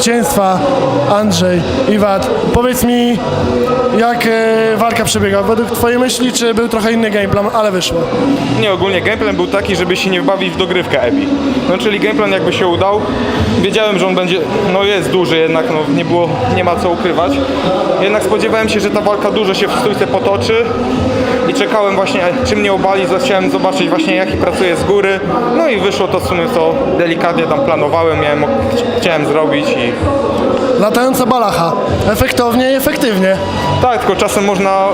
zwycięstwa Andrzej Iwat. Powiedz mi, jak e, walka przebiega? Według twojej myśli, czy był trochę inny gameplan, ale wyszło? Nie, ogólnie gameplan był taki, żeby się nie bawić w dogrywkę Ebi. No czyli gameplan jakby się udał. Wiedziałem, że on będzie, no jest duży jednak, no nie było, nie ma co ukrywać. Jednak spodziewałem się, że ta walka dużo się w stójce potoczy i czekałem właśnie, czy mnie obali, chciałem zobaczyć właśnie jaki pracuje z góry. No i wyszło to w sumie, co delikatnie tam planowałem, miałem, chciałem zrobić i Latająca balacha. Efektownie i efektywnie. tak, tylko czasem można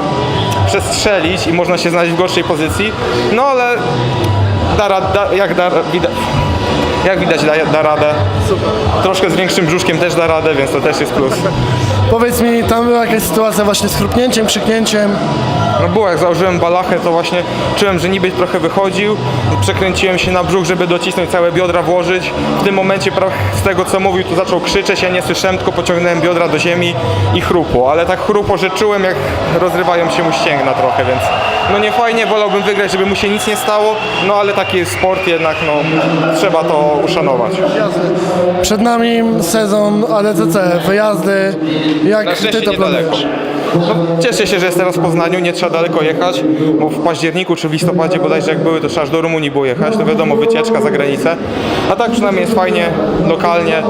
przestrzelić i można się znaleźć w gorszej pozycji, no ale da, da, jak, da, widać, jak widać da, da radę. Troszkę z większym brzuszkiem też da radę, więc to też jest plus. Powiedz mi, tam była jakaś sytuacja właśnie z chrupnięciem, krzyknięciem. No było, jak założyłem balachę, to właśnie czułem, że niby trochę wychodził. Przekręciłem się na brzuch, żeby docisnąć całe biodra, włożyć. W tym momencie, z tego co mówił, to zaczął krzyczeć, ja nie słyszałem, tylko pociągnąłem biodra do ziemi i chrupło. Ale tak chrupło, że czułem, jak rozrywają się mu ścięgna trochę, więc no nie fajnie, wolałbym wygrać, żeby mu się nic nie stało, no ale taki jest sport jednak, no trzeba to uszanować. Przed nami sezon ADCC, wyjazdy. Jak ty to planujesz? Cieszę się, że jest teraz w Poznaniu, nie trzeba daleko jechać, bo w październiku czy w listopadzie bodajże jak były, to trzeba aż do Rumunii było jechać, no wiadomo, wycieczka za granicę. A tak przynajmniej jest fajnie, lokalnie.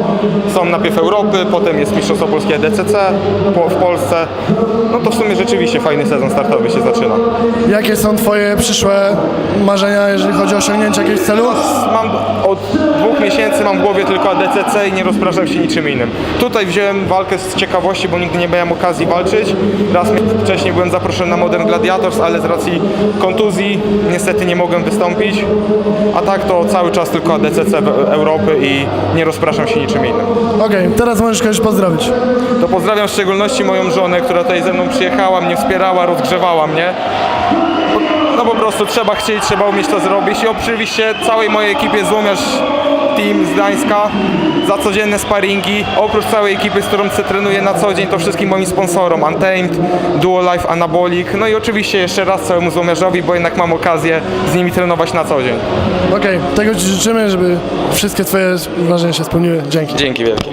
Są najpierw Europy, potem jest Mistrzostwo Polskie DCC po, w Polsce. No to w sumie rzeczywiście fajny sezon startowy się zaczyna. Jakie są twoje przyszłe marzenia, jeżeli chodzi o osiągnięcie jakiegoś celu? Mam od dwóch miesięcy mam w głowie tylko ADCC i nie rozpraszam się niczym innym. Tutaj wziąłem walkę z ciekawości, bo nigdy nie miałem okazji walczyć. Raz wcześniej byłem zaproszony na Modern Gladiators, ale z racji kontuzji niestety nie mogłem wystąpić. A tak to cały czas tylko ADCC Europy i nie rozpraszam się niczym innym. Okej, teraz możesz kogoś pozdrowić. To pozdrawiam w szczególności moją żonę, która tutaj ze mną przyjechała, mnie wspierała, rozgrzewała mnie. No po prostu trzeba chcieć, trzeba umieć to zrobić i oczywiście całej mojej ekipie Złomiarz Team z Gdańska za codzienne sparingi. Oprócz całej ekipy, z którą trenuję na co dzień, to wszystkim moim sponsorom Untamed, Duo Life Anabolic, no i oczywiście jeszcze raz całemu Złomiarzowi, bo jednak mam okazję z nimi trenować na co dzień. Okej, tego ci życzymy, żeby wszystkie twoje marzenia się spełniły. Dzięki. Dzięki wielkie.